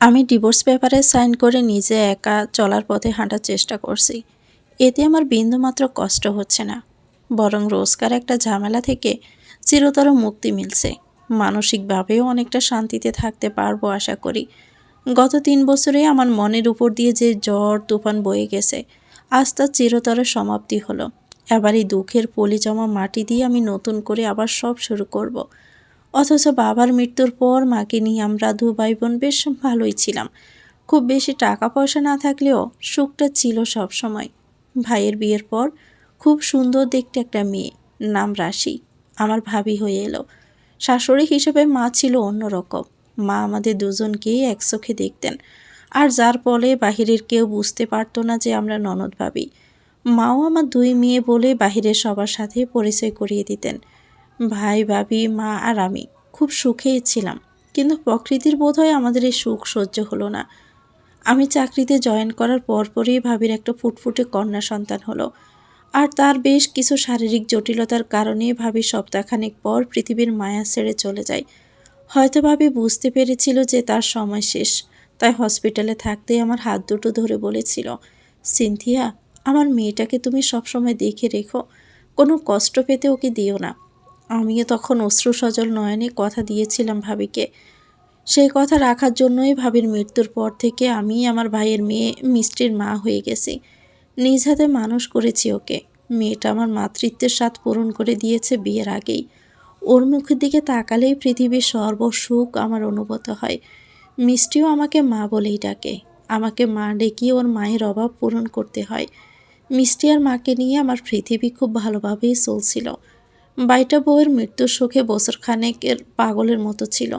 আমি ডিভোর্স পেপারে সাইন করে নিজে একা চলার পথে হাঁটার চেষ্টা করছি। এতে আমার বিন্দুমাত্র কষ্ট হচ্ছে না। বরং রোজকার একটা ঝামেলা থেকে চিরতর মুক্তি মিলছে। মানসিকভাবেও অনেকটা শান্তিতে থাকতে পারব আশা করি। গত তিন বছরে আমার মনের উপর দিয়ে যে ঝড় তুফান বয়ে গেছে, আজ তার চিরতর সমাপ্তি হলো। এবার এই দুঃখের পলি জমা মাটি দিয়ে আমি নতুন করে আবার সব শুরু করব। অথচ বাবার মৃত্যুর পর মাকে নিয়ে আমরা দু ভাই বোন বেশ ভালোই ছিলাম। খুব বেশি টাকা পয়সা না থাকলেও সুখটা ছিল সব সময়। ভাইয়ের বিয়ের পর খুব সুন্দর দেখতে একটা মেয়ে, নাম রাশি। আমার ভাবি হয়ে এলো। শাশুড়ি হিসেবে মা ছিল অন্যরকম। মা আমাদের দুজনকেই এক চোখে দেখতেন। আর যার ফলে বাহিরের কেউ বুঝতে পারতো না যে আমরা ননদ ভাবি। মাও আমার দুই মেয়ে বলে বাহিরের সবার সাথে পরিচয় করিয়ে দিতেন। ভাই, ভাবি, মা আর আমি খুব সুখেই ছিলাম। কিন্তু প্রকৃতির বোধহয় আমাদের এই সুখ সহ্য হলো না। আমি চাকরিতে জয়েন করার পরপরই ভাবির একটা ফুটফুটে কন্যা সন্তান হলো। আর তার বেশ কিছু শারীরিক জটিলতার কারণে ভাবি সপ্তাহখানেক পর পৃথিবীর মায়া ছেড়ে চলে যায়। হয়তো ভাবি বুঝতে পেরেছিল যে তার সময় শেষ। তাই হসপিটালে থাকতেই আমার হাত দুটো ধরে বলেছিল, সিনথিয়া, আমার মেয়েটাকে তুমি সবসময় দেখে রেখো। কোনো কষ্ট পেতে ওকে দিও না। আমিও তখন অশ্রু সজল নয়নে কথা দিয়েছিলাম ভাবিকে। সেই কথা রাখার জন্যই ভাবির মৃত্যুর পর থেকে আমি আমার ভাইয়ের মেয়ে মিষ্টির মা হয়ে গেছি। নিজ হাতে মানুষ করেছি ওকে। মেয়েটা আমার মাতৃত্বের স্বাদ পূরণ করে দিয়েছে বিয়ের আগেই। ওর মুখের দিকে তাকালেই পৃথিবীর সর্বসুখ আমার অনুভূত হয়। মিষ্টিও আমাকে মা বলেই ডাকে। আমাকে মা ডেকে ওর মায়ের অভাব পূরণ করতে হয়। মিষ্টি আর মাকে নিয়ে আমার পৃথিবী খুব ভালোভাবেই চলছিল। বাইটা বউয়ের মৃত্যুর শোকে বছর খানেকের পাগলের মতো ছিল।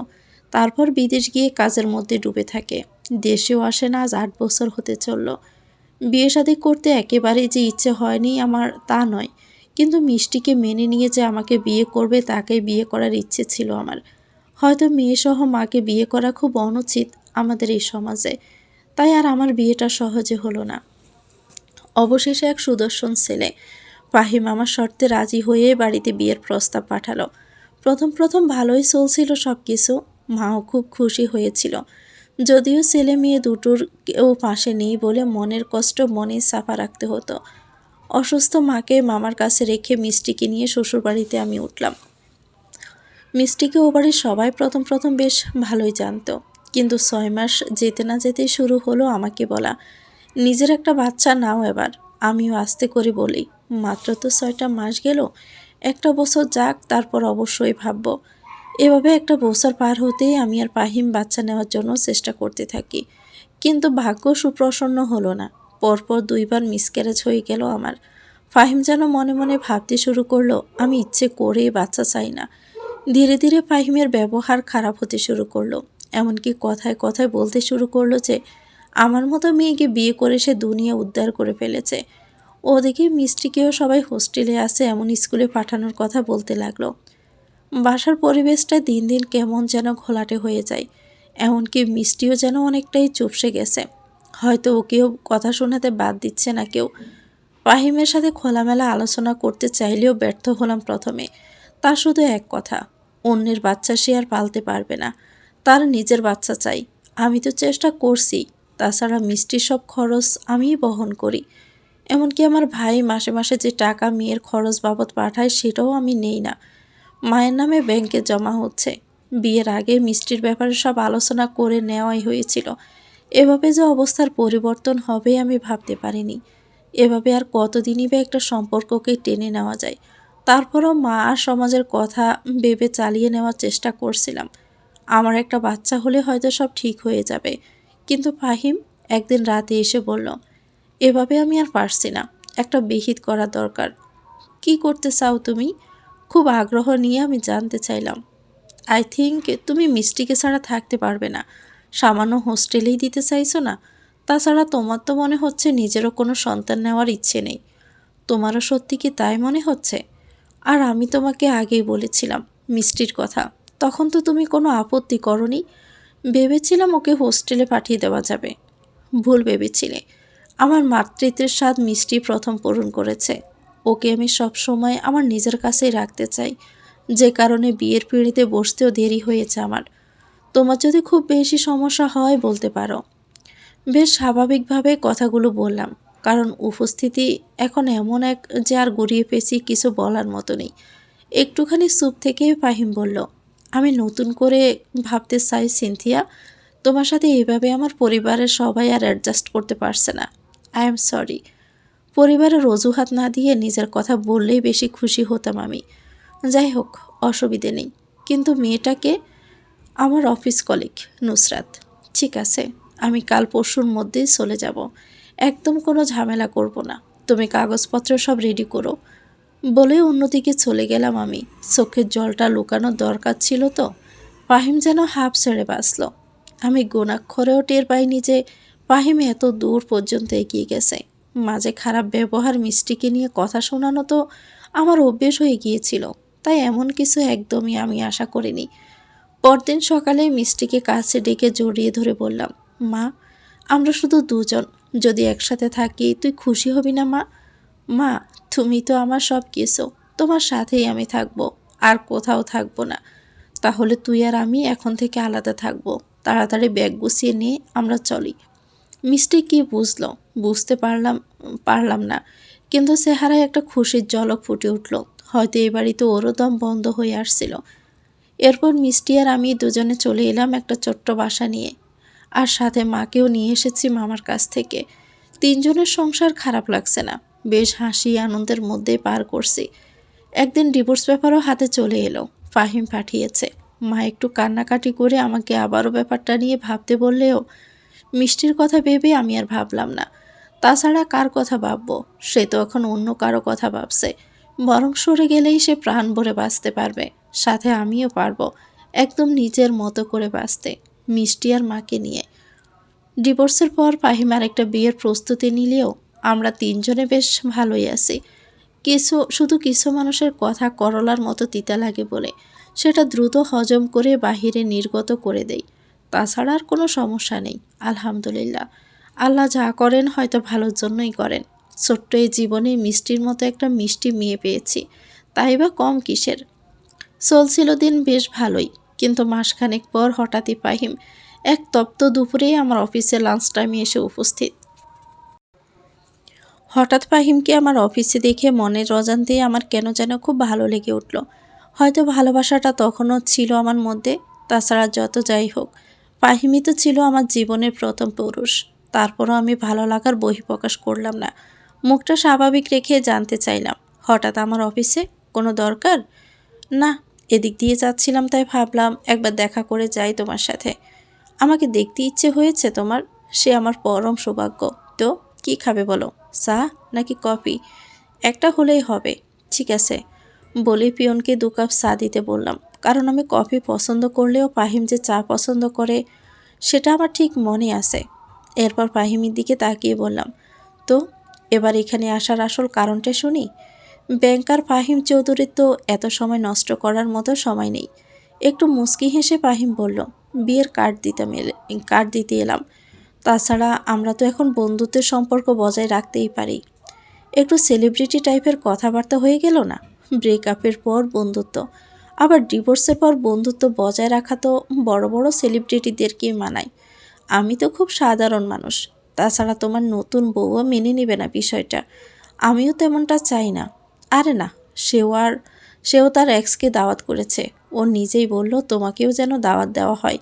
তারপর বিদেশ গিয়ে কাজের মধ্যে ডুবে থাকে। দেশেও আসে না আজ আট বছর হতে চলল। বিয়ে শাদী করতে একেবারেই যে ইচ্ছে হয়নি আমার তা নয়। কিন্তু মিষ্টিকে মেনে নিয়ে যে আমাকে বিয়ে করবে তাকে বিয়ে করার ইচ্ছে ছিল আমার। হয়তো মেয়েসহ মাকে বিয়ে করা খুব অনুচিত আমাদের এই সমাজে। তাই আর আমার বিয়েটা সহজে হলো না। অবশেষে এক সুদর্শন ছেলে ফাহিম আমার শর্তে রাজি হয়ে বাড়িতে বিয়ের প্রস্তাব পাঠালো। প্রথম প্রথম ভালোই চলছিল সব কিছু মাও খুব খুশি হয়েছিল। যদিও ছেলে মেয়ে দুটোর কেউ পাশে নেই বলে মনের কষ্ট মনে সাফা রাখতে হতো। অসুস্থ মাকে মামার কাছে রেখে মিষ্টিকে নিয়ে শ্বশুরবাড়িতে আমি উঠলাম। মিষ্টিকে ও বাড়ির সবাই প্রথম প্রথম বেশ ভালোই জানতো। কিন্তু ছয় মাস যেতে না যেতে শুরু হলো আমাকে বলা। নিজের একটা বাচ্চা নাও এবার, আমিও আস্তে করে বলি মাত্র তো ছয়টা মাস গেল। একটা বছর যাক, তারপর অবশ্যই ভাবব। এভাবে একটা বছর পার হতেই আমি আর পাহিম বাচ্চা নেওয়ার জন্য চেষ্টা করতে থাকি। কিন্তু ভাগ্য সুপ্রসন্ন হলো না। পরপর দুইবার মিসক্যারেজ হয়ে গেল আমার। ফাহিম যেন মনে মনে ভাবতে শুরু করল, আমি ইচ্ছে করেই বাচ্চা চাই না। ধীরে ধীরে ফাহিমের ব্যবহার খারাপ হতে শুরু করল। এমনকি কথায় কথায় বলতে শুরু করল যে, আমার মতো মেয়েকে বিয়ে করে সে দুনিয়া উদ্ধার করে ফেলেছে। ওদিকে মিষ্টিকেও সবাই হোস্টেলে আসে এমন স্কুলে পাঠানোর কথা বলতে লাগল। বাসার পরিবেশটা দিন দিন কেমন যেন ঘোলাটে হয়ে যায়, এমনকি মিষ্টিও যেন অনেকটাই চুপসে গেছে। হয়তো ওকেও কথা শোনাতে বাদ দিচ্ছে না কেউ। ফাহিমের সাথে খোলামেলা আলোচনা করতে চাইলেও ব্যর্থ হলাম প্রথমে। তার শুধু এক কথা, অন্যের বাচ্চা সে আর পালতে পারবে না। তার নিজের বাচ্চা চাই। আমি তো চেষ্টা করছি, তাছাড়া মিষ্টির সব খরচ আমিই বহন করি। এমনকি আমার ভাই মাসে মাসে যে টাকা মেয়ের খরচ বাবদ পাঠায় সেটাও আমি নেই না। মায়ের নামে ব্যাংকে জমা হচ্ছে। বিয়ের আগে মিষ্টির ব্যাপারে সব আলোচনা করে নেওয়াই হয়েছিল। এভাবে যে অবস্থার পরিবর্তন হবে আমি ভাবতে পারিনি। এভাবে আর কতদিনই বা একটা সম্পর্ককে টেনে নেওয়া যায়। তারপরও মা আর সমাজের কথা ভেবে চালিয়ে নেওয়ার চেষ্টা করছিলাম। আমার একটা বাচ্চা হলে হয়তো সব ঠিক হয়ে যাবে। কিন্তু ফাহিম একদিন রাতে এসে বলল এভাবে আমি আর পারছি না। একটা বিহিত করা দরকার। কি করতে চাও তুমি? খুব আগ্রহ নিয়ে আমি জানতে চাইলাম। আই থিঙ্ক তুমি মিষ্টিকে ছাড়া থাকতে পারবে না। সামান্য হোস্টেলেই দিতে চাইছো না? তাছাড়া তোমার তো মনে হচ্ছে নিজেরও কোনো সন্তান নেওয়ার ইচ্ছে নেই। তোমারও সত্যি কি তাই মনে হচ্ছে? আর আমি তোমাকে আগেই বলেছিলাম মিষ্টির কথা। তখন তো তুমি কোনো আপত্তি করনি। ভেবেছিলাম ওকে হোস্টেলে পাঠিয়ে দেওয়া যাবে। ভুল ভেবেছিলে। আমার মাতৃত্বের স্বাদ মিষ্টি প্রথম পূরণ করেছে। ওকে আমি সব সময় আমার নিজের কাছেই রাখতে চাই। যে কারণে বিয়ের পিঁড়িতে বসতেও দেরি হয়েছে আমার। তোমার যদি খুব বেশি সমস্যা হয় বলতে পারো। বেশ স্বাভাবিকভাবে কথাগুলো বললাম, কারণ উপস্থিতি এখন এমন এক যে আর গড়িয়ে পেয়েছি কিছু বলার মতো নেই। একটুখানি স্যুপ থেকে ফাহিম বলল, আমি নতুন করে ভাবতে চাই সিনথিয়া, তোমার সাথে এভাবে আমার পরিবারের সবাই আর অ্যাডজাস্ট করতে পারছে না। আই এম সরি পরিবারের অজুহাত না দিয়ে নিজের কথা বললেই বেশি খুশি হতাম আমি। যাই হোক অসুবিধে নেই। কিন্তু মেয়েটাকে আমার অফিস কলিগ নুসরাত। ঠিক আছে, আমি কাল পরশুর মধ্যেই চলে যাব। একদম কোনো ঝামেলা করব না। তুমি কাগজপত্র সব রেডি করো। বলে অন্যদিকে চলে গেলাম আমি। চোখের জলটা লুকানোর দরকার ছিল তো। পাহিম যেন হাফ ছেড়ে বাঁচল। আমি গোনাক্ষরেও টের পাইনি যে পাহিম এত দূর পর্যন্ত এগিয়ে গেছে। মাঝে খারাপ ব্যবহার মিষ্টিকে নিয়ে কথা শোনানো তো আমার অভ্যেস হয়ে গিয়েছিল, তাই এমন কিছু একদমই আমি আশা করিনি। পরদিন সকালে মিষ্টিকে কাছে ডেকে জড়িয়ে ধরে বললাম, মা, আমরা শুধু দুজন, যদি একসাথে থাকি তুই খুশি হবি না, মা? মা, তুমি তো আমার সব কিছু তোমার সাথেই আমি থাকব, আর কোথাও থাকব না। তাহলে তুই আর আমি এখন থেকে আলাদা থাকব। তাড়াতাড়ি ব্যাগ গুছিয়ে নিয়ে আমরা চলি। মিষ্টি কি বুঝলো? বুঝতে পারলাম পারলাম না। কিন্তু চেহারায় একটা খুশির ঝলক ফুটে উঠল। হয়তো এই বাড়িতে ওরও দম বন্ধ হয়ে আসছিল। এরপর মিষ্টি আর আমি দুজনে চলে এলাম একটা ছোট্ট বাসা নিয়ে। আর সাথে মাকেও নিয়ে এসেছি মামার কাছ থেকে। তিনজনের সংসার খারাপ লাগছে না। বেশ হাসি আনন্দের মধ্যে পার করছি। একদিন ডিভোর্স পেপারও হাতে চলে এলো। ফাহিম পাঠিয়েছে। মা একটু কান্নাকাটি করে আমাকে আবারও ব্যাপারটা নিয়ে ভাবতে বললেও মিষ্টির কথা ভেবে আমি আর ভাবলাম না। তাছাড়া কার কথা ভাববো? সে তো এখন অন্য কারও কথা ভাবছে। বরং সরে গেলেই সে প্রাণ ভরে বাঁচতে পারবে। সাথে আমিও পারব একদম নিজের মতো করে বাঁচতে, মিষ্টি আর মাকে নিয়ে। ডিভোর্সের পর পাহিমার একটা বিয়ের প্রস্তুতি নিলেও আমরা তিনজনে বেশ ভালোই আছি। কিছু, শুধু কিছু মানুষের কথা করলার মতো তিতা লাগে বলে সেটা দ্রুত হজম করে বাহিরে নির্গত করে দেই। তাছাড়া আর কোনো সমস্যা নেই, আলহামদুলিল্লাহ। আল্লাহ যা করেন হয়তো ভালোর জন্যই করেন। ছোট্ট এই জীবনে মিষ্টির মতো একটা মিষ্টি মেয়ে পেয়েছি, তাই বা কম কিসের? চলছিল দিন বেশ ভালোই, কিন্তু মাসখানেক পর হঠাৎই পাহিম এক তপ্ত দুপুরেই আমার অফিসে লাঞ্চ টাইমে এসে উপস্থিত। হঠাৎ ফাহিমকে আমার অফিসে দেখে মনের অজান্তেই আমার কেন যেন খুব ভালো লেগে উঠল। হয়তো ভালোবাসাটা তখনও ছিল আমার মধ্যে, তাছাড়া যত যাই হোক ফাহিমই তো ছিল আমার জীবনের প্রথম পুরুষ। তারপরও আমি ভালো লাগার বহিঃপ্রকাশ করলাম না। মুখটা স্বাভাবিক রেখে জানতে চাইলাম, হঠাৎ আমার অফিসে কোনো দরকার? না, এদিক দিয়ে যাচ্ছিলাম তাই ভাবলাম একবার দেখা করে যাই তোমার সাথে। আমাকে দেখতে ইচ্ছে হয়েছে তোমার, সে আমার পরম সৌভাগ্য। তো, কি খাবে বলো? চা নাকি কফি? একটা হলেই হবে, ঠিক আছে। বলে পিয়নকে দু কাপ চা দিতে বললাম। কারণ আমি কফি পছন্দ করলেও পাহিম যে চা পছন্দ করে, সেটা আমার ঠিক মনে আছে। এরপর পাহিমের দিকে তাকিয়ে বললাম, তো, এবার এখানে আসার আসল কারণটা শুনি? ব্যাংকার ফাহিম চৌধুরীর তো এত সময় নষ্ট করার মতো সময় নেই। একটু মুস্কি হেসে পাহিম বলল, বিয়ের কার্ড দিতাম এলে কার্ড দিতে এলাম। তাছাড়া আমরা তো এখন বন্ধুত্বের সম্পর্ক বজায় রাখতেই পারি। একটু সেলিব্রিটি টাইপের কথাবার্তা হয়ে গেল না? ব্রেকআপের পর বন্ধুত্ব। আবার ডিভোর্সের পর বন্ধুত্ব বজায় রাখা তো বড় বড় সেলিব্রিটিদেরকেই মানায়। আমি তো খুব সাধারণ মানুষ, তাছাড়া তোমার নতুন বউও মেনে নেবে না বিষয়টা। আমিও তেমনটা চাই না। আরে না, সেও আর, সেও তার এক্সকে দাওয়াত করেছে। ও নিজেই বলল, তোমাকেও যেন দাওয়াত দেওয়া হয়।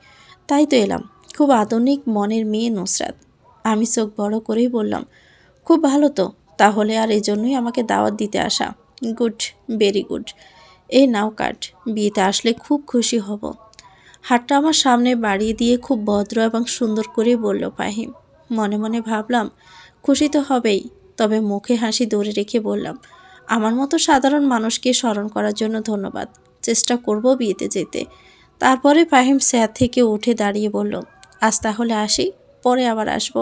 তাই তো এলাম। খুব আধুনিক মনের মেয়ে নুসরাত। আমি চোখ বড় করেই বললাম, খুব ভালো তো, তাহলে আর এই জন্যই আমাকে দাওয়াত দিতে আসা। Good, very good. এই নাও কাট বিয়েতে আসলে খুব খুশি হব। হাতটা আমার সামনে বাড়িয়ে দিয়ে খুব ভদ্র এবং সুন্দর করে বলল, ফাহিম। মনে মনে ভাবলাম, খুশি তো হবেই। তবে মুখে হাসি ধরে রেখে বললাম, আমার মতো সাধারণ মানুষকে স্মরণ করার জন্য ধন্যবাদ। চেষ্টা করব বিয়েতে যেতে। তারপরে ফাহিম স্যার থেকে উঠে দাঁড়িয়ে বলল, আজ তাহলে আসি, পরে আবার আসব।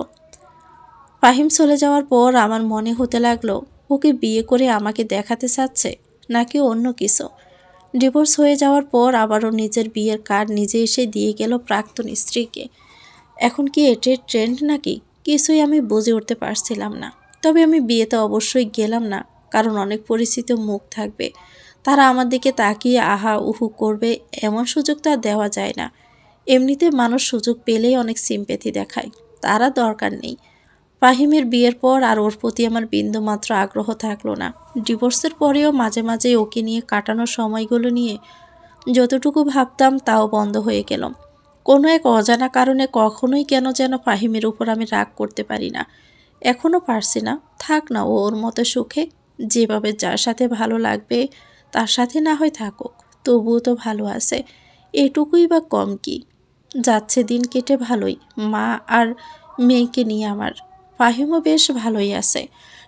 ফাহিম চলে যাওয়ার পর আমার মনে হতে লাগল ওকে বিয়ে করে আমাকে দেখাতে চাচ্ছে? নাকি অন্য কিছু? ডিভোর্স হয়ে যাওয়ার পর আবারও নিজের বিয়ের কার্ড নিজে এসে দিয়ে গেল প্রাক্তন স্ত্রীকে। এখন কি এটির ট্রেন্ড নাকি? কিছুই আমি বুঝে উঠতে পারছিলাম না। তবে আমি বিয়েতে অবশ্যই গেলাম না, কারণ অনেক পরিচিত মুখ থাকবে। তারা আমার দিকে তাকিয়ে আহা উহু করবে, এমন সুযোগ তো আর দেওয়া যায় না। এমনিতে মানুষ সুযোগ পেলেই অনেক সিম্পেথি দেখায়। তারা দরকার নেই। ফাহিমের বিয়ের পর আর ওর প্রতি আমার বিন্দু মাত্র আগ্রহ থাকল না। ডিভোর্সের পরেও মাঝে মাঝে ওকে নিয়ে কাটানোর সময়গুলো নিয়ে যতটুকু ভাবতাম তাও বন্ধ হয়ে গেল। কোনো এক অজানা কারণে কখনোই কেন যেন ফাহিমের উপর আমি রাগ করতে পারি না। এখনও পারছি না, থাক না ও ওর মতো সুখে, যেভাবে যার সাথে ভালো লাগবে তার সাথে না হয় থাকুক, তবুও তো ভালো আছে। এটুকুই বা কম কি? যাচ্ছে দিন কেটে ভালোই, মা আর মেয়েকে নিয়ে আমার ফাহিমও বেশ ভালোই আছে।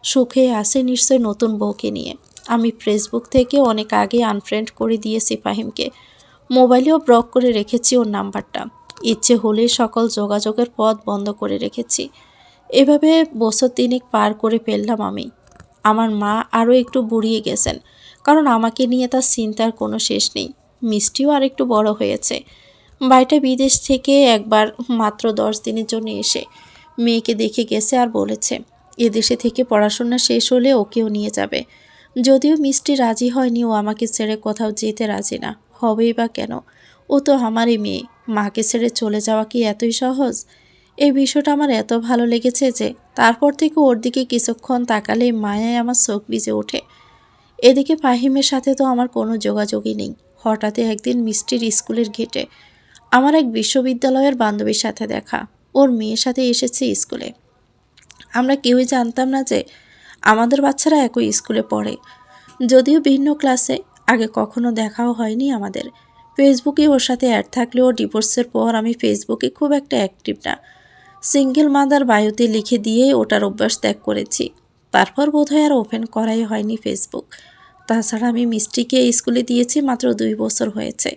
সুখে আছে নিশ্চয় নতুন বউকে নিয়ে। আমি ফেসবুক থেকে অনেক আগে আনফ্রেন্ড করে দিয়েছি ফাহিমকে। মোবাইলেও ব্লক করে রেখেছি ওর নাম্বারটা। ইচ্ছে হলে সকল যোগাযোগের পথ বন্ধ করে রেখেছি। এভাবে বছর তিনেক পার করে ফেললাম আমি। আমার মা আরও একটু বুড়িয়ে গেছেন, কারণ আমাকে নিয়ে তার চিন্তার কোনো শেষ নেই। মিষ্টিও আর একটু বড় হয়েছে। বাড়িটা বিদেশ থেকে একবার মাত্র দশ দিনের জন্য এসে মেয়েকে দেখে গেছে আর বলেছে এদেশে থেকে পড়াশোনা শেষ হলে ওকেও নিয়ে যাবে। যদিও মিষ্টি রাজি হয়নি, ও আমাকে ছেড়ে কোথাও যেতে রাজি না। হবেই বা কেন? ও তো আমারই মেয়ে। মাকে ছেড়ে চলে যাওয়া কি এতই সহজ? এই বিষয়টা আমার এত ভালো লেগেছে যে তারপর থেকে ওর দিকে কিছুক্ষণ তাকালেই মায়ায় আমার চোখ ভিজে ওঠে। এদিকে ফাহিমের সাথে তো আমার কোনো যোগাযোগই নেই। হঠাৎই একদিন মিষ্টির স্কুলের গেটে আমার এক বিশ্ববিদ্যালয়ের বান্ধবীর সাথে দেখা। ওর মেয়ের সাথে এসেছে স্কুলে। আমরা কেউই জানতাম না যে আমাদের বাচ্চারা একই স্কুলে পড়ে। যদিও ভিন্ন ক্লাসে আগে কখনো দেখাও হয়নি আমাদের। ফেসবুকে ওর সাথে অ্যাড থাকলেও ডিভোর্সের পর আমি ফেসবুকে খুব একটা অ্যাক্টিভ না। সিঙ্গেল মাদার বায়ুতে লিখে দিয়ে ওটার অভ্যাস ত্যাগ করেছি। তারপর বোধহয় আর ওপেন করাই হয়নি ফেসবুক। তাছাড়া আমি মিষ্টিকে স্কুলে দিয়েছি মাত্র দুই বছর হয়েছে।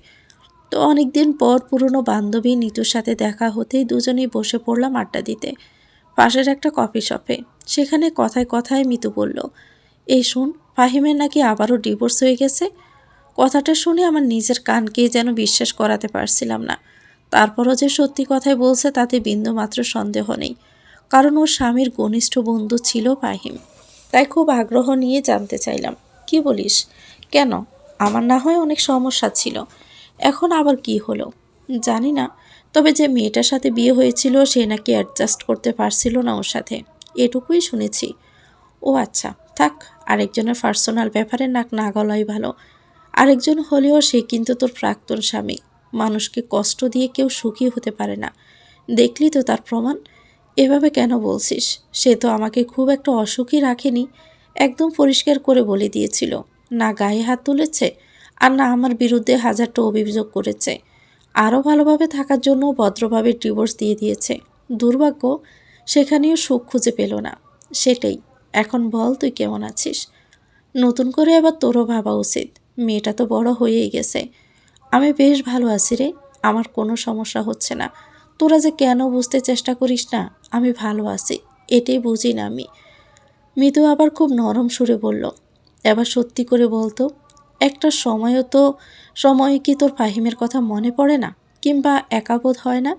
তো অনেক দিন পর পুরনো বান্ধবী নিতুর সাথে দেখা হতেই দুজনেই বসে পড়লাম আড্ডা দিতে। পাশের একটা কফি শপে। সেখানে কথায় কথায় মিতু বলল, এই শুন, ফাহিমের নাকি আবারও ডিভোর্স হয়ে গেছে? কথাটা শুনে আমার নিজের কানকেই যেন বিশ্বাস করাতে পারছিলাম না। তারপরও যে সত্যি কথাই বলছে তাতে বিন্দুমাত্র সন্দেহ নেই। কারণ ওর স্বামীর ঘনিষ্ঠ বন্ধু ছিল ফাহিম। তাই খুব আগ্রহ নিয়ে জানতে চাইলাম। কি বলিস? কেন? আমার না হয় অনেক সমস্যা ছিল। এখন আবার কি হলো? জানি না। তবে যে মেয়েটার সাথে বিয়ে হয়েছিল, সে নাকি অ্যাডজাস্ট করতে পারছিল না ওর সাথে। এটুকুই শুনেছি। ও আচ্ছা থাক, আরেকজনের পার্সোনাল ব্যাপারে নাক না গলাই ভালো। আরেকজন হলেও সে কিন্তু তোর প্রাক্তন স্বামী। মানুষকে কষ্ট দিয়ে কেউ সুখী হতে পারে না। দেখলি তো তার প্রমাণ? এভাবে কেন বলছিস? সে তো আমাকে খুব একটা অসুখী রাখেনি। একদম পরিষ্কার করে বলে দিয়েছিল। না গায়ে হাত তুলেছে আর না, আমার বিরুদ্ধে হাজারটা অভিযোগ করেছে। আরও ভালোভাবে থাকার জন্য ভদ্রভাবে ডিভোর্স দিয়ে দিয়েছে। দুর্ভাগ্য, সেখানেও সুখ খুঁজে পেল না। সেটাই, এখন বল তুই কেমন আছিস? নতুন করে আবার তোরও ভাবা উচিত। মেয়েটা তো বড় হয়েই গেছে। আমি বেশ ভালো আছি রে, আমার কোনো সমস্যা হচ্ছে না। তোরা যে কেন বুঝতে চেষ্টা করিস না, আমি ভালো আছি, এটাই বুঝি না আমি। মিতু আবার খুব নরম সুরে বলল, এবার সত্যি করে বলতো একটা সময়ও তো সময়ে কি তোর ফাহিমের কথা মনে পড়ে না? কিংবা একাবোধ হয় না?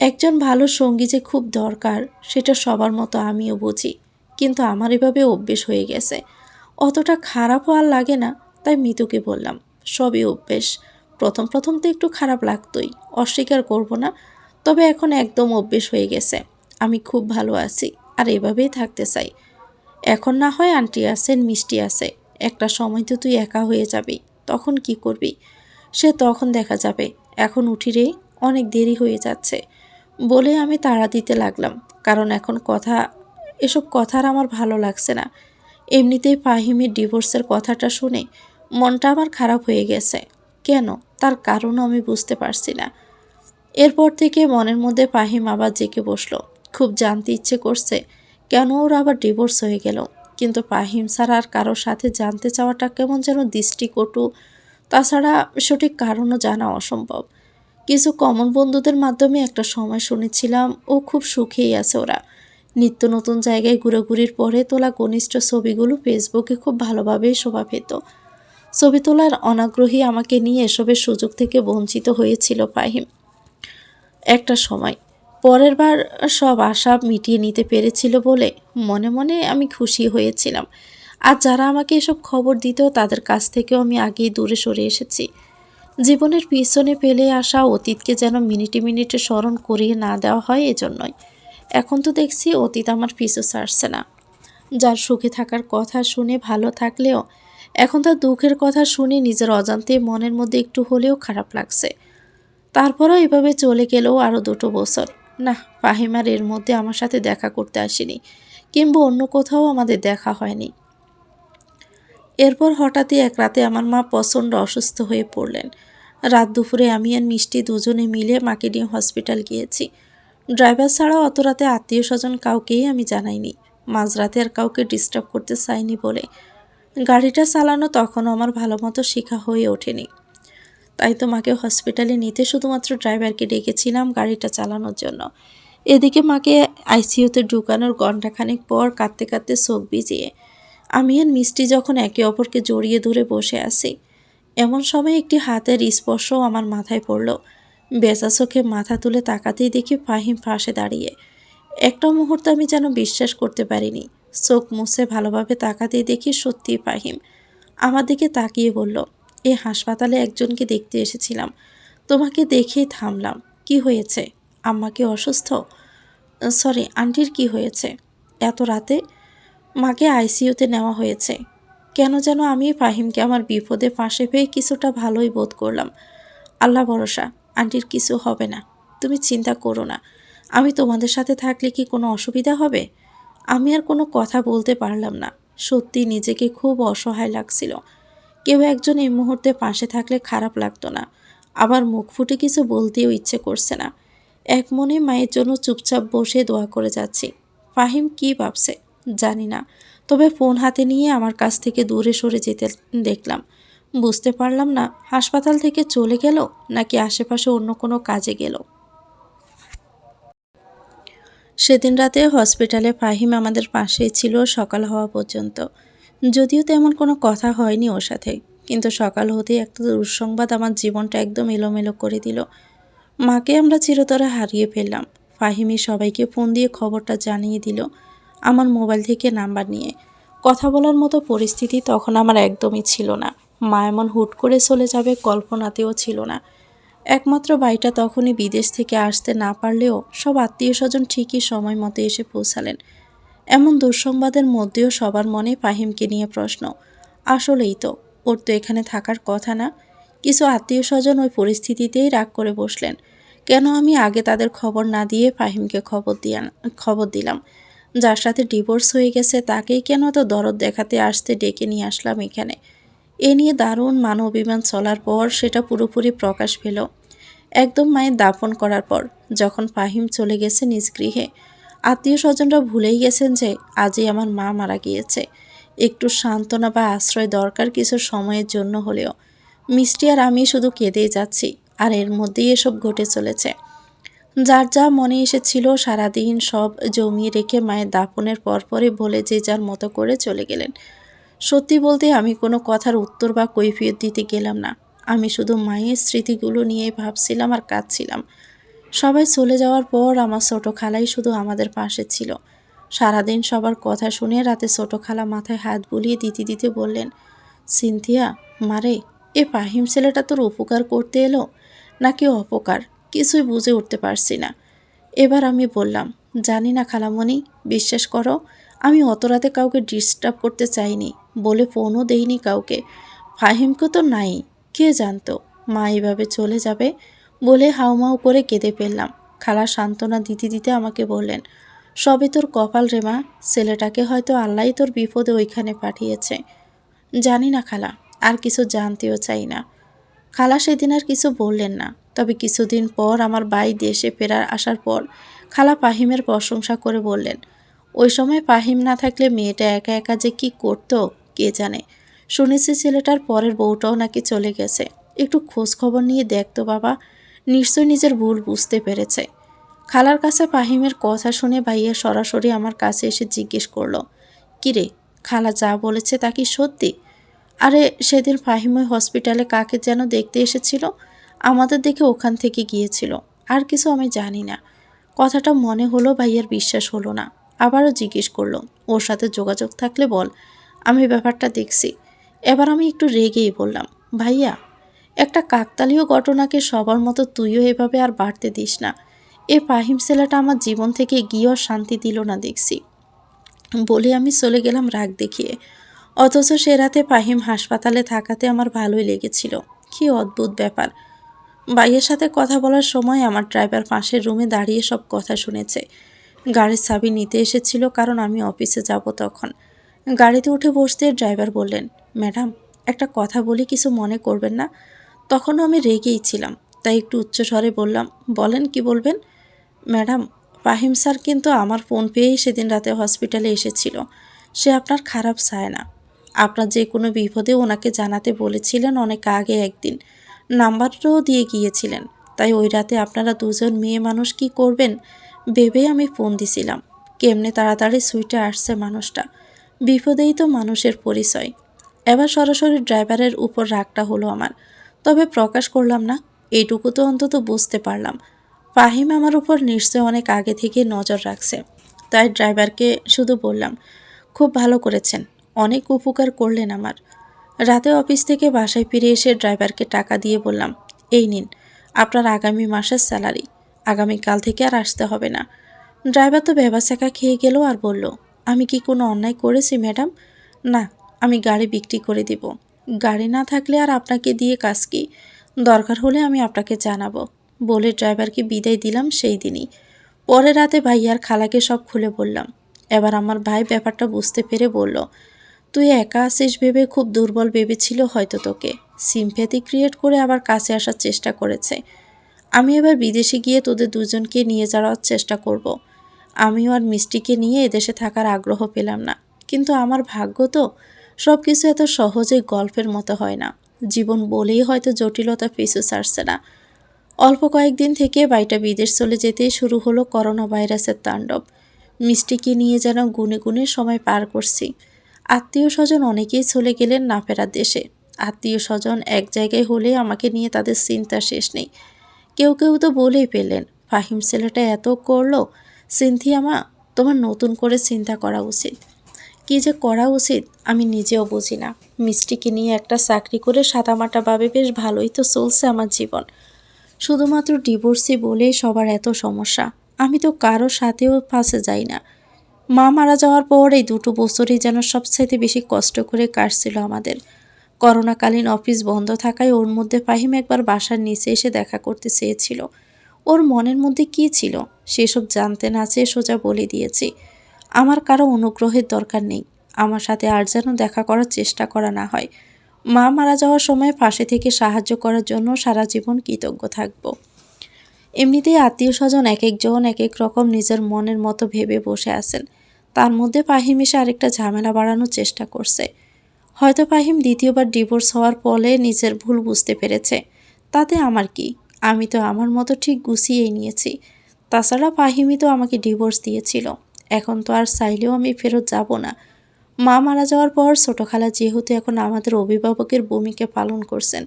একজন ভালো সঙ্গী যে খুব দরকার, সেটা সবার মতো আমিও বুঝি। কিন্তু আমার এভাবে অভ্যেস হয়ে গেছে। অতটা খারাপও আর লাগে না, তাই মিতুকে বললাম, সবই অভ্যেস। প্রথম প্রথম তো একটু খারাপ লাগতোই, অস্বীকার করব না, তবে এখন একদম অভ্যেস হয়ে গেছে। আমি খুব ভালো আছি, আর এভাবেই থাকতে চাই। এখন না হয় আন্টি আছেন মিষ্টি আছে একটা সময় তো তুই একা হয়ে যাবি, তখন কি করবি? সে তখন দেখা যাবে, এখন উঠি রে, অনেক দেরি হয়ে যাচ্ছে। বলে আমি তাড়া দিতে লাগলাম, কারণ এখন কথা, এসব কথার আমার ভালো লাগছে না। এমনিতেই ফাহিমের ডিভোর্সের কথাটা শুনে মনটা আমার খারাপ হয়ে গেছে। কেন? তার কারণও আমি বুঝতে পারছি না। এরপর থেকে মনের মধ্যে ফাহিম আবার জেগে বসল, খুব জানতে ইচ্ছে করছে, কেন ওর আবার ডিভোর্স হয়ে গেল? কিন্তু ফাহিম ছাড়া আর কারোর সাথে জানতে চাওয়াটা কেমন যেন দৃষ্টিকটু। তাছাড়া সঠিক কারণও জানা অসম্ভব। কিছু কমন বন্ধুদের মাধ্যমে একটা সময় শুনেছিলাম, ও খুব সুখেই আছে ওরা। নিত্য নতুন জায়গায় ঘুরোঘুরির পরে তোলা ঘনিষ্ঠ ছবিগুলো ফেসবুকে খুব ভালোভাবেই শোভা পেত। ছবি তোলার অনাগ্রহী আমাকে নিয়ে এসবের সুযোগ থেকে বঞ্চিত হয়েছিল ফাহিম। একটা সময় পরের বার সব আশা মিটিয়ে নিতে পেরেছিল বলে মনে মনে আমি খুশি হয়েছিলাম। আর যারা আমাকে এসব খবর দিত, তাদের কাছ থেকেও আমি আগেই দূরে সরে এসেছি। জীবনের পিছনে ফেলে আসা অতীতকে যেন মিনিটে মিনিটে স্মরণ করিয়ে না দেওয়া হয় এজন্যই। এখন তো দেখছি অতীত আমার পিছু ছাড়ছে না। যার সুখে থাকার কথা শুনে ভালো থাকলেও, এখন তার দুঃখের কথা শুনে নিজের অজান্তে মনের মধ্যে একটু হলেও খারাপ লাগছে। তারপরও এভাবে চলে গেলেও আরও দুটো বছর। না, ফাহিমার এর মধ্যে আমার সাথে দেখা করতে আসেনি, কিংবা অন্য কোথাও আমাদের দেখা হয়নি। এরপর হঠাৎই এক রাতে আমার মা প্রচণ্ড অসুস্থ হয়ে পড়লেন। রাত দুপুরে আমি আর মিষ্টি দুজনে মিলে মাকে নিয়ে হসপিটাল গিয়েছি। ড্রাইভার ছাড়াও অত রাতে আত্মীয় স্বজন কাউকেই আমি জানাইনি। মাঝরাতে আর কাউকে ডিস্টার্ব করতে চাইনি বলে। গাড়িটা চালানো তখনও আমার ভালো মতো শেখা হয়ে ওঠেনি। তাই তো মাকে হসপিটালে নিতে শুধুমাত্র ড্রাইভারকে ডেকেছিলাম গাড়িটা চালানোর জন্য। এদিকে মাকে আইসিইউতে ঢুকানোর ঘণ্টাখানেক পর কাঁদতে কাঁদতে চোখ ভিজিয়ে। আমি আর মিষ্টি যখন একে অপরকে জড়িয়ে ধরে বসে আছি, এমন সময় একটি হাতের স্পর্শও আমার মাথায় পড়ল। বেচা চোখে মাথা তুলে তাকাতেই দেখি ফাহিম পাশে দাঁড়িয়ে। একটা মুহূর্ত আমি যেন বিশ্বাস করতে পারিনি। চোখ মুছে ভালোভাবে তাকাতেই দেখি সত্যিই ফাহিম। আমার দিকে তাকিয়ে বলল এ হাসপাতালে একজনকে দেখতে এসেছিলাম। তোমাকে দেখেই থামলাম। কি হয়েছে? আম্মাকে অসুস্থ? সরি আন্টির কি হয়েছে? এত রাতে মাকে আইসিইউতে নেওয়া হয়েছে। কেন যেন আমি ফাহিমকে আমার বিপদে পাশে পেয়ে কিছুটা ভালোই বোধ করলাম। আল্লাহ ভরসা, আন্টির কিছু হবে না। তুমি চিন্তা করো না। আমি তোমাদের সাথে থাকলে কি কোনো অসুবিধা হবে? আমি আর কোনো কথা বলতে পারলাম না। সত্যি নিজেকে খুব অসহায় লাগছিল। কেউ একজন এই মুহূর্তে পাশে থাকলে খারাপ লাগতো না। আবার মুখ ফুটে কিছু বলতেও ইচ্ছে করছে না। এক মনে মায়ের জন্য চুপচাপ বসে দোয়া করে যাচ্ছি। ফাহিম কি ভাবছে? জানি না। তবে ফোন হাতে নিয়ে আমার কাছ থেকে দূরে সরে যেতে দেখলাম। বুঝতে পারলাম না, হাসপাতাল থেকে চলে গেল নাকি আশেপাশে অন্য কোনো কাজে গেল? সেদিন রাতে হসপিটালে ফাহিম আমাদের পাশেই ছিল সকাল হওয়া পর্যন্ত। যদিও তেমন কোনো কথা হয়নি ওর সাথে, কিন্তু সকাল হতেই একটা দুঃসংবাদ আমার জীবনটা একদম এলোমেলো করে দিল। মাকে আমরা চিরতরে হারিয়ে ফেললাম। ফাহিমি সবাইকে ফোন দিয়ে খবরটা জানিয়ে দিল আমার মোবাইল থেকে নাম্বার নিয়ে। কথা বলার মতো পরিস্থিতি তখন আমার একদমই ছিল না। মা এমন হুট করে চলে যাবে কল্পনাতেও ছিল না। একমাত্র বাড়িটা তখনই বিদেশ থেকে আসতে না পারলেও সব আত্মীয় স্বজন ঠিকই সময় মতো এসে পৌঁছালেন। এমন দুঃসংবাদের মধ্যেও সবার মনে ফাহিমকে নিয়ে প্রশ্ন, আসলেই তো, ওর তো এখানে থাকার কথা না? কিছু আত্মীয় স্বজন ওই পরিস্থিতিতেই রাগ করে বসলেন, কেন আমি আগে তাদের খবর না দিয়ে ফাহিমকে খবর দিয়া, খবর দিলাম? যার সাথে ডিভোর্স হয়ে গেছে তাকেই কেন তো দরদ দেখাতে আসতে ডেকে নিয়ে আসলাম এখানে? এ নিয়ে দারুণ মান অভিমান চলার পর সেটা পুরোপুরি প্রকাশ পেল। একদম মায়ের দাফন করার পর, যখন ফাহিম চলে গেছে নিজ গৃহে আত্মীয় স্বজনরা ভুলেই গেছেন যে আজই আমার মা মারা গিয়েছে। একটু সান্ত্বনা বা আশ্রয় দরকার কিছু সময়ের জন্য হলেও। মিষ্টি আর আমি শুধু কেঁদেই যাচ্ছি, আর এর মধ্যেই এসব ঘটে চলেছে। যার যা মনে এসেছিল সারাদিন সব জমিয়ে রেখে মায়ের দাপনের পরপরই বলে যে যার মতো করে চলে গেলেন। সত্যি বলতে আমি কোনো কথার উত্তর বা কৈফিয়ত দিতে গেলাম না। আমি শুধু মায়ের স্মৃতিগুলো নিয়েই ভাবছিলাম আর কাঁদছিলাম। সবাই চলে যাওয়ার পর আমার ছোটো খালাই শুধু আমাদের পাশে ছিল। সারাদিন সবার কথা শুনে রাতে ছোটো খালা মাথায় হাত বুলিয়ে দিতে দিতে বললেন, সিনথিয়া, মারে, এ ফাহিম ছেলেটা তোর উপকার করতে এলো? নাকি অপকার? কিছুই বুঝে উঠতে পারছি না। এবার আমি বললাম, জানি না খালামণি, বিশ্বাস করো, আমি অত রাতে কাউকে ডিস্টার্ব করতে চাইনি, বলে ফোনও দেইনি কাউকে। ফাহিমকে তো নাই, কে জানতো? মা এভাবে চলে যাবে বলে হাউমাউ করে কেঁদে ফেললাম। খালা সান্ত্বনা দিতে দিতে আমাকে বললেন, সবে তোর কপাল রে মা, ছেলেটাকে হয়তো আল্লাহ তোর বিপদে ওইখানে পাঠিয়েছে। জানি না খালা, আর কিছু জানতেও চাই না। খালা সেদিন আর কিছু বললেন না, তবে কিছুদিন পর আমার বাই দেশে ফেরার আসার পর খালা পাহিমের প্রশংসা করে বললেন, ওই সময় পাহিম না থাকলে মেয়েটা একা একা যে কি করতো, কে জানে? শুনেছি ছেলেটার পরের বউটাও নাকি চলে গেছে। একটু খোঁজ খবর নিয়ে দেখতো বাবা নিশ্চয় নিজের ভুল বুঝতে পেরেছে। খালার কাছে পাহিমের কথা শুনে ভাইয়া সরাসরি আমার কাছে এসে জিজ্ঞেস করল, কিরে, খালা যা বলেছে তা কি সত্যি? আরে, সেদিন ফাহিম ওই হসপিটালে কাকে যেন দেখতে এসেছিল, আমাদের দেখে ওখান থেকে গিয়েছিল। আর কিছু আমি জানি না। কথাটা মনে হলো ভাইয়ার বিশ্বাস হলো না। আবারও জিজ্ঞেস করল, ওর সাথে যোগাযোগ থাকলে বল, আমি ব্যাপারটা দেখছি। এবার আমি একটু রেগেই বললাম, ভাইয়া একটা কাকতালীয় ঘটনাকে সবার মতো তুইও এভাবে আর বাড়তে দিস না। এ পাহিম ছেলেটা আমার জীবন থেকে গিয়েও শান্তি দিল না দেখছি। বলে আমি চলে গেলাম রাগ দেখিয়ে। অথচ সে রাতে পাহিম হাসপাতালে থাকাতে আমার ভালোই লেগেছিল। কি অদ্ভুত ব্যাপার। ভাইয়ের সাথে কথা বলার সময় আমার ড্রাইভার পাশের রুমে দাঁড়িয়ে সব কথা শুনেছে। গাড়ির চাবি নিতে এসেছিল কারণ আমি অফিসে যাব তখন। গাড়িতে উঠে বসতে ড্রাইভার বললেন, ম্যাডাম, একটা কথা বলি, কিছু মনে করবেন না? তখনও আমি রেগেই ছিলাম, তাই একটু উচ্চ স্বরে বললাম, বলেন কি বলবেন? ম্যাডাম, ফাহিম স্যার কিন্তু আমার ফোন পেয়েই সেদিন রাতে হসপিটালে এসেছিল। সে আপনার খারাপ চায় না। আপনার যে কোনো বিপদে ওনাকে জানাতে বলেছিলেন অনেক আগে একদিন। নাম্বারটাও দিয়ে গিয়েছিলেন। তাই ওই রাতে আপনারা দুজন মেয়ে মানুষ কি করবেন ভেবেই আমি ফোন দিছিলাম। কেমনে তাড়াতাড়ি সুইটে আসছে মানুষটা। বিপদেই তো মানুষের পরিচয়। এবার সরাসরি ড্রাইভারের উপর রাগটা হলো আমার। তবে প্রকাশ করলাম না এইটুকু তো অন্তত বুঝতে পারলাম। ফাহিম আমার উপর নিশ্চয় অনেক আগে থেকে নজর রাখছে। তাই ড্রাইভারকে শুধু বললাম, খুব ভালো করেছেন, অনেক উপকার করলেন আমার। রাতে অফিস থেকে বাসায় ফিরে এসে ড্রাইভারকে টাকা দিয়ে বললাম, এই নিন, আপনার আগামী মাসের স্যালারি, আগামীকাল থেকে আর আসতে হবে না। ড্রাইভার তো ব্যবসাকা খেয়ে গেল আর বলল, আমি কি কোনো অন্যায় করেছি, ম্যাডাম? না, আমি গাড়ি বিক্রি করে দিব। গাড়ি না থাকলে আর আপনাকে দিয়ে কাজ কি? দরকার হলে আমি আপনাকে জানাব। বলে ড্রাইভারকে বিদায় দিলাম সেই দিনই। পরে রাতে ভাইয়ার খালাকে সব খুলে বললাম। এবার আমার ভাই ব্যাপারটা বুঝতে পেরে বলল, তুই একা আসিস ভেবে খুব দুর্বল ভেবেছিল হয়তো তোকে। সিম্প্যাথি ক্রিয়েট করে আবার কাছে আসার চেষ্টা করেছে। আমি এবার বিদেশে গিয়ে তোদের দুজনকে নিয়ে যাওয়ার চেষ্টা করব। আমিও আর মিষ্টিকে নিয়ে এদেশে থাকার আগ্রহ পেলাম না। কিন্তু আমার ভাগ্য তো সব কিছু এত সহজে গল্পের মতো হয় না। জীবন বলেই হয়তো জটিলতা পিছু ছাড়ছে না। অল্প কয়েকদিন থেকে বাড়িটা বিদেশ চলে যেতেই শুরু হলো করোনা ভাইরাসের তাণ্ডব। মিষ্টিকে নিয়ে যেন গুনে গুনে সময় পার করছি। আত্মীয় স্বজন অনেকেই চলে গেলেন না ফেরার দেশে। আত্মীয় স্বজন এক জায়গায় হলে আমাকে নিয়ে তাদের চিন্তা শেষ নেই। কেউ কেউ তো বলেই পেলেন ফাহিম ছেলেটা এত করল, সিনথিয়া মা, তোমার নতুন করে চিন্তা করা উচিত। কী যে করা উচিত আমি নিজেও বুঝি না। মিষ্টিকে নিয়ে একটা চাকরি করে সাদামাটাভাবে বেশ ভালোই তো চলছে আমার জীবন। শুধুমাত্র ডিভোর্সি বলেই সবার এত সমস্যা। আমি তো কারও সাথেও পাশে যাই না। মা মারা যাওয়ার পর এই দুটো বছরই যেন সবচাইতে বেশি কষ্ট করে কাটছিল আমাদের। করোনাকালীন অফিস বন্ধ থাকায় ওর মধ্যে ফাহিম একবার বাসার নিচে এসে দেখা করতে চেয়েছিল। ওর মনের মধ্যে কী ছিল? সেসব জানতে না চেয়ে সোজা বলে দিয়েছি। আমার কারও অনুগ্রহের দরকার নেই। আমার সাথে আর যেন দেখা করার চেষ্টা করা না হয়। মা মারা যাওয়ার সময় পাশে থেকে সাহায্য করার জন্য সারা জীবন কৃতজ্ঞ থাকব। এমনিতেই আত্মীয় স্বজন এক একজন এক এক রকম নিজের মনের মতো ভেবে বসে আছেন। তার মধ্যে ফাহিম এসে আরেকটা ঝামেলা বাড়ানোর চেষ্টা করছে। হয়তো ফাহিম দ্বিতীয়বার ডিভোর্স হওয়ার ফলে নিজের ভুল বুঝতে পেরেছে। তাতে আমার কি? আমি তো আমার মতো ঠিক গুছিয়েই নিয়েছি। তাছাড়া ফাহিমই তো আমাকে ডিভোর্স দিয়েছিল। এখন তো আর চাইলেও আমি ফেরত যাব না। মা মারা যাওয়ার পর ছোটো খালা যেহেতু এখন আমাদের অভিভাবকের ভূমিকা পালন করছেন,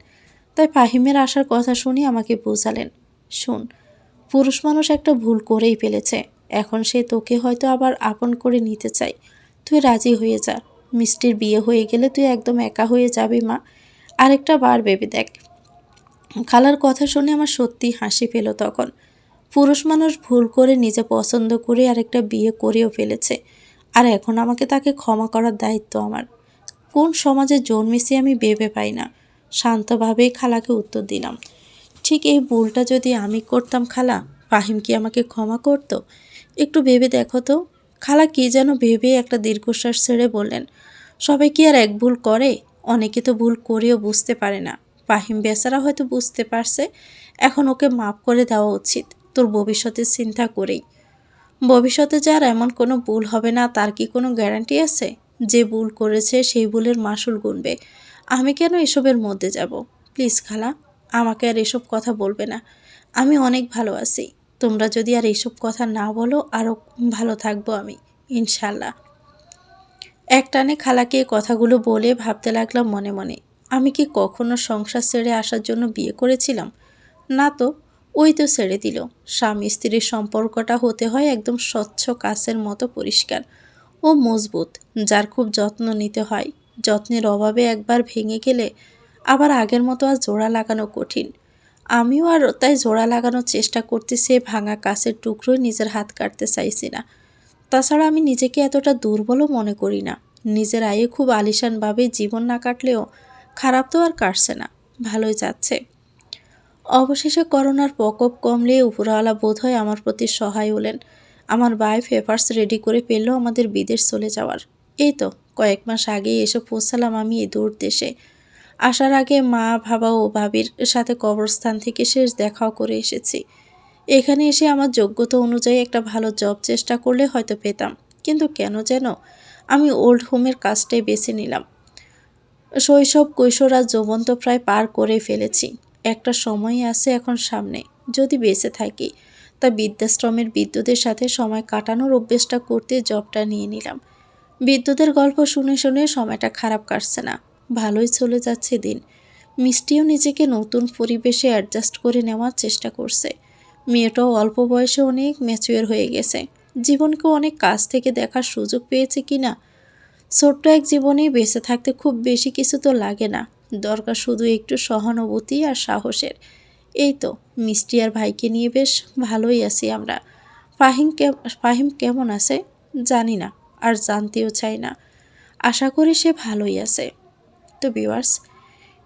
তাই ফাহিমের আসার কথা শুনে আমাকে বোঝালেন, শুন, পুরুষ মানুষ একটা ভুল করেই ফেলেছে, এখন সে তোকে হয়তো আবার আপন করে নিতে চাই তুই রাজি হয়ে যা, মিষ্টির বিয়ে হয়ে গেলে তুই একদম একা হয়ে যাবি মা। আরেকটা বার ভেবে দেখ। খালার কথা শুনে আমার সত্যি হাসি পেল তখন। পুরুষ মানুষ ভুল করে নিজে পছন্দ করে আরেকটা বিয়ে করেও ফেলেছে। আর এখন আমাকে তাকে ক্ষমা করার দায়িত্ব আমার। কোন সমাজে জন্মেছি আমি ভেবে পাই না। শান্তভাবেই খালাকে উত্তর দিলাম, ঠিক এই ভুলটা যদি আমি করতাম খালা, ফাহিম কি আমাকে ক্ষমা করত? একটু ভেবে দেখো তো। খালা কি যেন ভেবে একটা দীর্ঘশ্বাস ছেড়ে বললেন, সবাই কি আর এক ভুল করে? অনেকে তো ভুল করেও বুঝতে পারে না। ফাহিম বেচারা হয়তো বুঝতে পারছে। এখন ওকে মাফ করে দেওয়া উচিত। তোর ভবিষ্যতের চিন্তা করেই। ভবিষ্যতে যার এমন কোনো ভুল হবে না, তার কি কোনো গ্যারান্টি আছে? যে ভুল করেছে, সেই ভুলের মাসুল গুনবে। আমি কেন এসবের মধ্যে যাব? প্লিজ খালা, আমাকে আর এসব কথা বলবে না। আমি অনেক ভালো আছি। তোমরা যদি আর এইসব কথা না বলো আরও ভালো থাকব আমি ইনশাল্লাহ এক টানে খালাকে কথাগুলো বলে ভাবতে লাগলাম মনে মনে। আমি কি কখনো সংসার ছেড়ে আসার জন্য বিয়ে করেছিলাম? না তো ওই তো ছেড়ে দিল। স্বামী স্ত্রীর সম্পর্কটা হতে হয় একদম স্বচ্ছ কাছের মতো পরিষ্কার ও মজবুত, যার খুব যত্ন নিতে হয়। যত্নের অভাবে একবার ভেঙে গেলে আবার আগের মতো আর জোড়া লাগানো কঠিন। আমিও আর তাই জোড়া লাগানোর চেষ্টা করতেছি ভাঙা কাছের টুকরোই নিজের হাত কাটতে চাইছি না। তাছাড়া আমি নিজেকে এতটা দুর্বলও মনে করি না। নিজের আয়ে খুব আলিশানভাবে জীবন না কাটলেও খারাপ তো আর কাটছে না। ভালোই যাচ্ছে। অবশেষে করোনার প্রকোপ কমলে উপরওয়ালা বোধ হয় আমার প্রতি সহায় হলেন। আমার বাই পেপার্স রেডি করে পেল আমাদের বিদেশ চলে যাওয়ার। এই তো, কয়েক মাস আগেই এসে পৌঁছালাম আমি এই দূর দেশে। আসার আগে মা, বাবা ও ভাবির সাথে কবরস্থান থেকে শেষ দেখাও করে এসেছি। এখানে এসে আমার যোগ্যতা অনুযায়ী একটা ভালো জব চেষ্টা করলে হয়তো পেতাম। কিন্তু কেন যেন আমি ওল্ড হোমের কাজটাই বেছে নিলাম। শৈশব কৈশোর আর প্রায় পার করে ফেলেছি। একটা সময় আছে এখন সামনে, যদি বেঁচে থাকি। তা বৃদ্ধাশ্রমের বিদ্যুতের সাথে সময় কাটানোর অভ্যেসটা করতে জবটা নিয়ে নিলাম। বিদ্যুতের গল্প শুনে শুনে সময়টা খারাপ কাটছে না। ভালোই চলে যাচ্ছে দিন। মিষ্টিও নিজেকে নতুন পরিবেশে অ্যাডজাস্ট করে নেওয়ার চেষ্টা করছে। মেয়েটাও অল্প বয়সে অনেক ম্যাচিওর হয়ে গেছে। জীবনকে অনেক কাছ থেকে দেখার সুযোগ পেয়েছে কি না ছোট্ট এক জীবনে বেঁচে থাকতে খুব বেশি কিছু তো লাগে না। দরকার শুধু একটু সহানুভূতি আর সাহসের। এই তো, মিষ্টি আর ভাইকে নিয়ে বেশ ভালোই আছি আমরা। ফাহিম ফাহিম কেমন আছে? জানি না, আর জানতেও চাই না। আশা করি সে ভালোই আছে। তো ভিউয়ার্স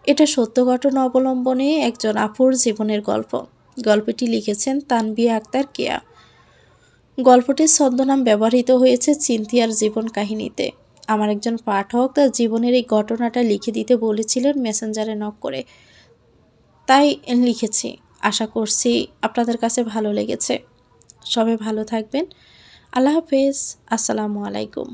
এটা সত্য ঘটনা অবলম্বনে একজন আপুর জীবনের গল্প। গল্পটি লিখেছেন তানবিয়া আক্তার কেয়া। গল্পটির ছদ্মনাম ব্যবহৃত হয়েছে চিন্তিয়ার জীবন কাহিনীতে। আমার একজন পাঠক তার জীবনের এই ঘটনাটা লিখে দিতে বলেছিলেন মেসেঞ্জারে নক করে। তাই লিখেছি। আশা করছি আপনাদের কাছে ভালো লেগেছে। সবাই ভালো থাকবেন। আল্লাহ হাফেজ। আসসালামু আলাইকুম।